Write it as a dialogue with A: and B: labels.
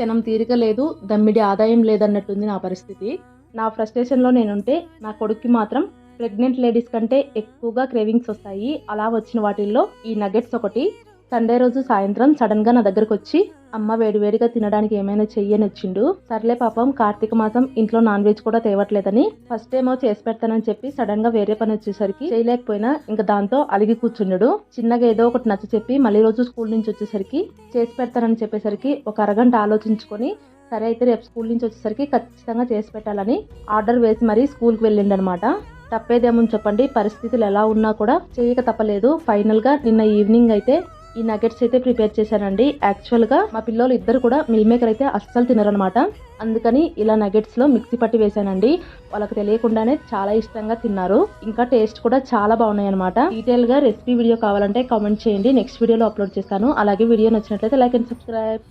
A: క్షణం తీరిక లేదు దమ్మిడి ఆదాయం లేదన్నట్టుంది నా పరిస్థితి. నా ఫ్రస్ట్రేషన్లో నేనుంటే నా కొడుక్కి మాత్రం ప్రెగ్నెంట్ లేడీస్ కంటే ఎక్కువగా క్రేవింగ్స్ వస్తాయి. అలా వచ్చిన వాటిల్లో ఈ నగెట్స్ ఒకటి. సండే రోజు సాయంత్రం సడన్గా నా దగ్గరకు వచ్చి అమ్మ వేడివేడిగా తినడానికి ఏమైనా చెయ్యని వచ్చిండు సర్లే పాపం కార్తీక మాసం ఇంట్లో నాన్ వెజ్ కూడా తేవట్లేదని ఫస్ట్ ఏమో చేసి పెడతానని చెప్పి సడన్గా వేరే పని వచ్చేసరికి చేయలేకపోయినా ఇంకా దాంతో అలిగి కూర్చున్నాడు చిన్నగా ఏదో ఒకటి నచ్చ చెప్పి మళ్ళీ రోజు స్కూల్ నుంచి వచ్చేసరికి చేసి పెడతానని చెప్పేసరికి ఒక అరగంట ఆలోచించుకొని సరే అయితే రేపు స్కూల్ నుంచి వచ్చేసరికి ఖచ్చితంగా చేసి పెట్టాలని ఆర్డర్ వేసి మరీ స్కూల్కి వెళ్ళిండనమాట. తప్పేదేమని చెప్పండి పరిస్థితులు ఎలా ఉన్నా కూడా చేయక తప్పలేదు. ఫైనల్గా నిన్న ఈవినింగ్ అయితే ఈ నగెట్స్ అయితే ప్రిపేర్ చేశానండి. యాక్చువల్గా మా పిల్లలు ఇద్దరు కూడా మిల్ మేకర్ అయితే అస్సలు తినరనమాట అందుకని ఇలా నగెట్స్లో మిక్సీ పట్టి వేశానండి. వాళ్ళకి తెలియకుండానే చాలా ఇష్టంగా తిన్నారు. ఇంకా టేస్ట్ కూడా చాలా బాగున్నాయి అనమాట డీటెయిల్గా రెసిపీ వీడియో కావాలంటే కామెంట్ చేయండి. నెక్స్ట్ వీడియోలో అప్లోడ్ చేస్తాను. అలాగే వీడియో నచ్చినట్లయితే లైక్ అండ్ సబ్స్క్రైబ్